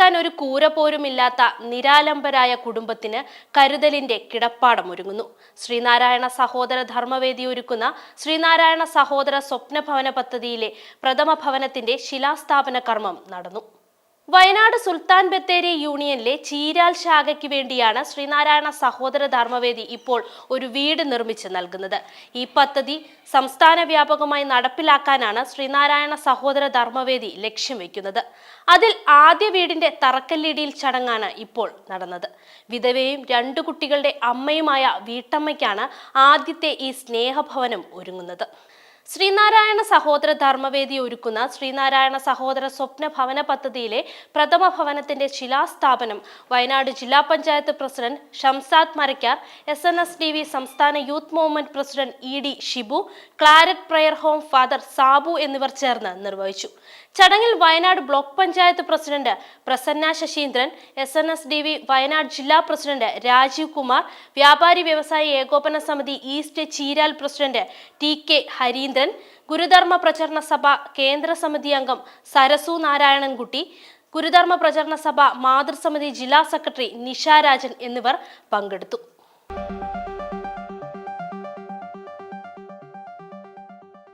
കിടക്കാൻ ഒരു കൂര പോലുമില്ലാത്ത നിരാലംബരായ കുടുംബത്തിന് കരുതലിന്റെ കിടപ്പാടം ഒരുങ്ങുന്നു. ശ്രീനാരായണ സഹോദര ധർമ്മവേദി ഒരുക്കുന്ന ശ്രീനാരായണ സഹോദര സ്വപ്നഭവന പദ്ധതിയിലെ പ്രഥമ ഭവനത്തിന്റെ ശിലാസ്ഥാപന കർമ്മം നടന്നു. വയനാട് സുൽത്താൻ ബത്തേരി യൂണിയനിലെ ചീരാൽ ശാഖയ്ക്ക് വേണ്ടിയാണ് ശ്രീനാരായണ സഹോദര ധർമ്മവേദി ഇപ്പോൾ ഒരു വീട് നിർമ്മിച്ച് നൽകുന്നത്. ഈ പദ്ധതി സംസ്ഥാന വ്യാപകമായി നടപ്പിലാക്കാനാണ് ശ്രീനാരായണ സഹോദര ധർമ്മവേദി ലക്ഷ്യം വെക്കുന്നത്. അതിൽ ആദ്യ വീടിന്റെ തറക്കല്ലിടിയിൽ ചടങ്ങാണ് ഇപ്പോൾ നടന്നത്. വിധവയും രണ്ടു കുട്ടികളുടെ അമ്മയുമായ വീട്ടമ്മയ്ക്കാണ് ആദ്യത്തെ ഈ സ്നേഹഭവനം ഒരുങ്ങുന്നത്. ശ്രീനാരായണ സഹോദര ധർമ്മവേദി ഒരുക്കുന്ന ശ്രീനാരായണ സഹോദര സ്വപ്ന ഭവന പദ്ധതിയിലെ പ്രഥമ ഭവനത്തിന്റെ ശിലാസ്ഥാപനം വയനാട് ജില്ലാ panchayat president Shamsad Marakkar S N S D V സംസ്ഥാന youth movement president E D Shibu Claret prayer home father Sabu എന്നിവർ ചേർന്ന് നിർവഹിച്ചു. ചടങ്ങിൽ Wayanad block panchayat president Prasanna Sasheendran S N S D V Wayanad ജില്ലാ president Rajeev Kumar വ്യാപാരി വ്യവസായ ഏകോപന സമിതി east Cheeral president T K Harindran Gurudharma Pracharana Sabha കേന്ദ്ര സമിതി അംഗം സരസു നാരായണൻകുട്ടി ഗുരുധർമ്മ പ്രചരണ സഭ മാതൃസമിതി ജില്ലാ സെക്രട്ടറി നിഷാരാജൻ എന്നിവർ പങ്കെടുത്തു.